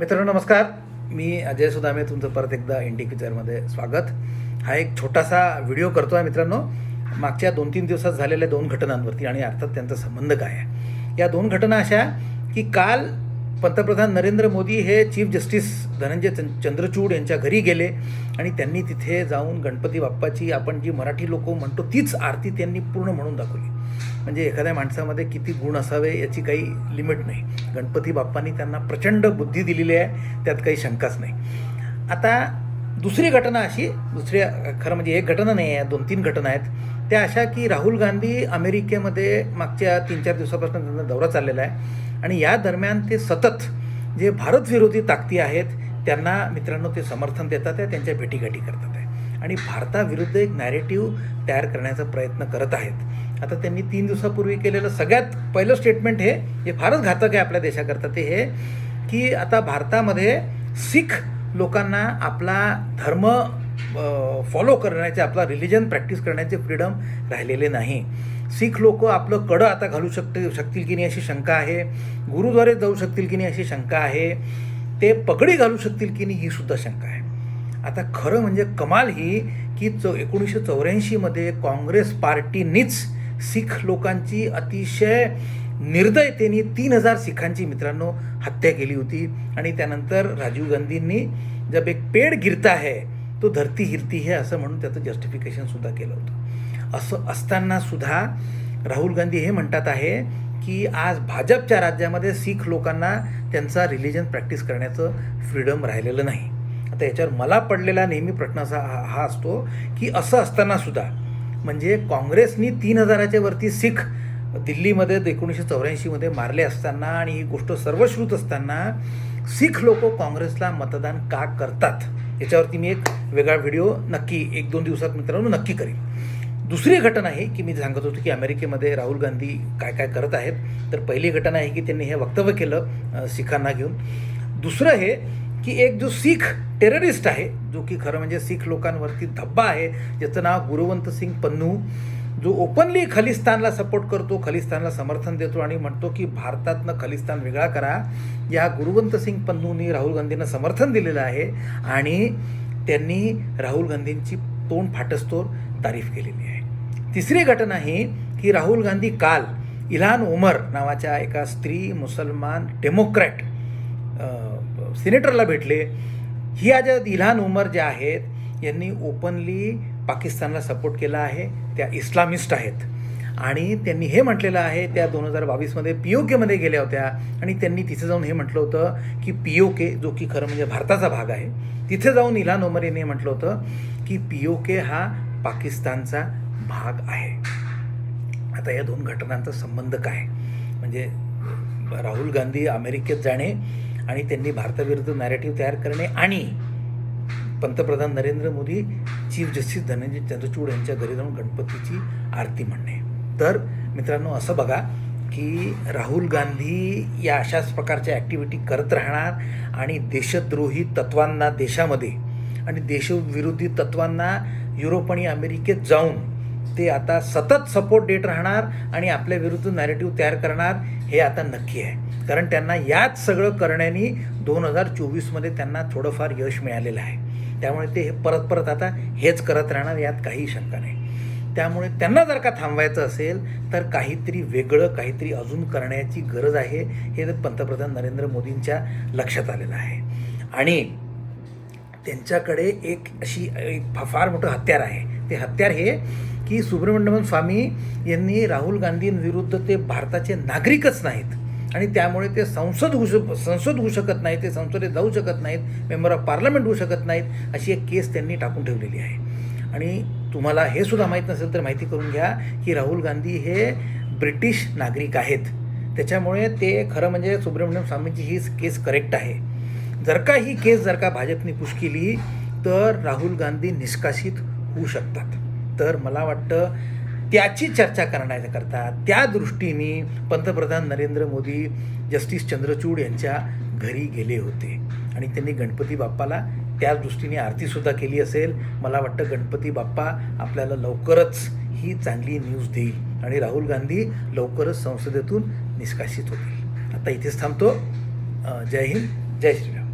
मित्रांनो नमस्कार. मी अजय सुदामे तुमचं परत एकदा इंडी स्वागत. हा एक छोटासा व्हिडिओ करतो आहे मित्रांनो. मागच्या दोन तीन दिवसात झालेल्या दोन घटनांवरती आणि अर्थात त्यांचा संबंध काय आहे. या दोन घटना अशा की काल पंतप्रधान नरेंद्र मोदी हे चीफ जस्टिस धनंजय चंद्रचूड यांच्या घरी गेले आणि त्यांनी तिथे जाऊन गणपती बाप्पाची आपण जी मराठी लोक म्हणतो तीच आरती त्यांनी पूर्ण म्हणून दाखवली. म्हणजे एखाद्या माणसामध्ये किती गुण असावे याची काही लिमिट नाही. गणपती बाप्पांनी त्यांना प्रचंड बुद्धी दिलेली आहे त्यात काही शंकाच नाही. आता दुसरी घटना अशी दुसऱ्या खरं म्हणजे एक घटना नाही आहे दोन तीन घटना आहेत. त्या अशा की राहुल गांधी अमेरिकेमध्ये मागच्या तीन चार दिवसापासून त्यांचा दौरा चाललेला आहे. आणि या दरम्यान ते सतत जे भारतविरोधी ताकदी आहेत त्यांना मित्रांनो ते समर्थन देतात आहे त्यांच्या भेटीगाठी करतात आहे. आणि भारताविरुद्ध एक नॅरेटिव्ह तयार करण्याचा प्रयत्न करत आहेत. आता त्यांनी तीन दिवसापूर्वी केलेलं सगळ्यात पहिलं स्टेटमेंट हे हे फारच घातक आहे आपल्या देशाकरता. ते हे की आता भारतामध्ये सिख लोकांना आपला धर्म फॉलो करण्याचे आपला रिलिजन प्रॅक्टिस करण्याचे फ्रीडम राहिलेले नाही. सिख लोक आपलं कडं आता घालू शकते शकतील की नाही अशी शंका आहे. गुरुद्वारे जाऊ शकतील की नाही अशी शंका आहे. ते पगडी घालू शकतील की नाही ही सुद्धा शंका आहे. आता खरं म्हणजे कमाल ही की चौ एकोणीसशे चौऱ्याऐंशीमध्ये काँग्रेस पार्टीनीच सिख लोकांची अतिशय निर्दयतेने तीन हजार सिखांची मित्रांनो हत्या केली होती. आणि त्यानंतर राजीव गांधींनी जब एक पेड गिरता है तो धरती हिरती है असं म्हणून त्याचं जस्टिफिकेशनसुद्धा केलं होतं. असं असताना सुद्धा राहुल गांधी हे म्हणतात आहे की आज भाजपच्या राज्यामध्ये सिख लोकांना त्यांचा रिलिजन प्रॅक्टिस करण्याचं फ्रीडम राहिलेलं नाही. आता याच्यावर मला पडलेला नेहमी प्रश्न असा हा हा असतो की असं असताना सुद्धा म्हणजे काँग्रेसनी तीन हजाराच्या वरती सीख दिल्लीमध्ये एकोणीसशे चौऱ्याऐंशीमध्ये मारले असताना आणि ही गोष्ट सर्वश्रुत असताना सीख लोक काँग्रेसला मतदान का करतात? याच्यावरती मी एक वेगळा व्हिडिओ नक्की एक दोन दिवसात मित्रांनो नक्की करीन. दुसरी घटना आहे की मी सांगत होतो की अमेरिकेमध्ये राहुल गांधी काय काय करत आहेत. तर पहिली घटना आहे की त्यांनी हे वक्तव्य केलं सिखांना घेऊन. दुसरं हे की एक जो सीख टेररिस्ट आहे जो की खरं म्हणजे सीख लोकांवरती धब्बा आहे ज्याचं नाव गुरुवंत सिंग पन्नू जो ओपनली खलिस्तानला सपोर्ट करतो खलिस्तानला समर्थन देतो आणि म्हणतो की भारतातनं खलिस्तान वेगळा करा या गुरुवंत सिंग पन्नूनी राहुल गांधींना समर्थन दिलेलं आहे आणि त्यांनी राहुल गांधींची तोंड फाटस्तोर तारीफ केलेली आहे. तिसरी घटना ही की राहुल गांधी काल इल्हान उमर नावाच्या एका स्त्री मुसलमान डेमोक्रॅट सिनेटरला भेटले. ही आज इल्हान उमर ज्या आहेत यांनी ओपनली पाकिस्तानला सपोर्ट केला आहे. त्या इस्लामिस्ट आहेत. आणि त्यांनी हे म्हटलेलं आहे त्या दोन हजार बावीसमध्ये पी ओ केमध्ये गेल्या होत्या. आणि त्यांनी तिथे जाऊन हे म्हटलं होतं की पी ओ के जो की खरं म्हणजे भारताचा भाग आहे तिथे जाऊन इल्हान उमर यांनी म्हटलं होतं की पी ओ के हा पाकिस्तानचा भाग आहे. आता या दोन घटनांचा संबंध काय? म्हणजे राहुल गांधी अमेरिकेत जाणे आणि त्यांनी भारताविरुद्ध नॅरेटिव्ह तयार करणे आणि पंतप्रधान नरेंद्र मोदी चीफ जस्टिस धनंजय चंद्रचूड यांच्या घरी जाऊन गणपतीची आरती म्हणणे. तर मित्रांनो असं बघा की राहुल गांधी या अशाच प्रकारच्या ॲक्टिव्हिटी करत राहणार आणि देशद्रोही तत्वांना देशामध्ये आणि देशविरोधी तत्वांना युरोप आणि अमेरिकेत जाऊन ते आता सतत सपोर्ट देत राहणार आणि आपल्या विरुद्ध नॅरेटिव्ह तयार करणार हे आता नक्की आहे. कारण त्यांना याच सगळं करण्याने दोन हजार चोवीसमध्ये त्यांना थोडंफार यश मिळालेलं आहे. त्यामुळे ते परत परत आता हेच करत राहणार यात काही शंका नाही. त्यामुळे त्यांना जर का थांबवायचं असेल तर काहीतरी वेगळं काहीतरी अजून करण्याची गरज आहे हे पंतप्रधान नरेंद्र मोदींच्या लक्षात आलेलं आहे. आणि त्यांच्याकडे एक अशी एक फार मोठं हत्यार आहे. ते हत्यार हे की सुब्रमण्यम स्वामी यांनी राहुल गांधींविरुद्ध ते भारताचे नागरिकच नाहीत. आणि त्यामुळे ते संसद होऊ शक संसद होऊ शकत नाही ते संसदेत जाऊ शकत नाहीत मेंबर ऑफ पार्लमेंट होऊ शकत नाहीत अशी एक केस त्यांनी टाकून ठेवलेली आहे. आणि तुम्हाला हे सुद्धा माहीत नसेल तर माहिती करून घ्या की राहुल गांधी हे ब्रिटिश नागरिक आहेत. त्याच्यामुळे ते खरं म्हणजे सुब्रमण्यम स्वामींची ही केस करेक्ट आहे. जर का ही केस जर का भाजपने पुश केली तर राहुल गांधी निष्कासित होऊ शकतात. तर मला वाटतं त्याची चर्चा करण्याकरता त्या दृष्टीने पंतप्रधान नरेंद्र मोदी जस्टिस चंद्रचूड यांच्या घरी गेले होते. आणि त्यांनी गणपती बाप्पाला त्या दृष्टीने आरतीसुद्धा केली असेल. मला वाटतं गणपती बाप्पा आपल्याला लवकरच ही चांगली न्यूज देईल. आणि राहुल गांधी लवकरच संसदेतून निष्कासित होतील. आता इथेच थांबतो. जय हिंद जय श्रीराम.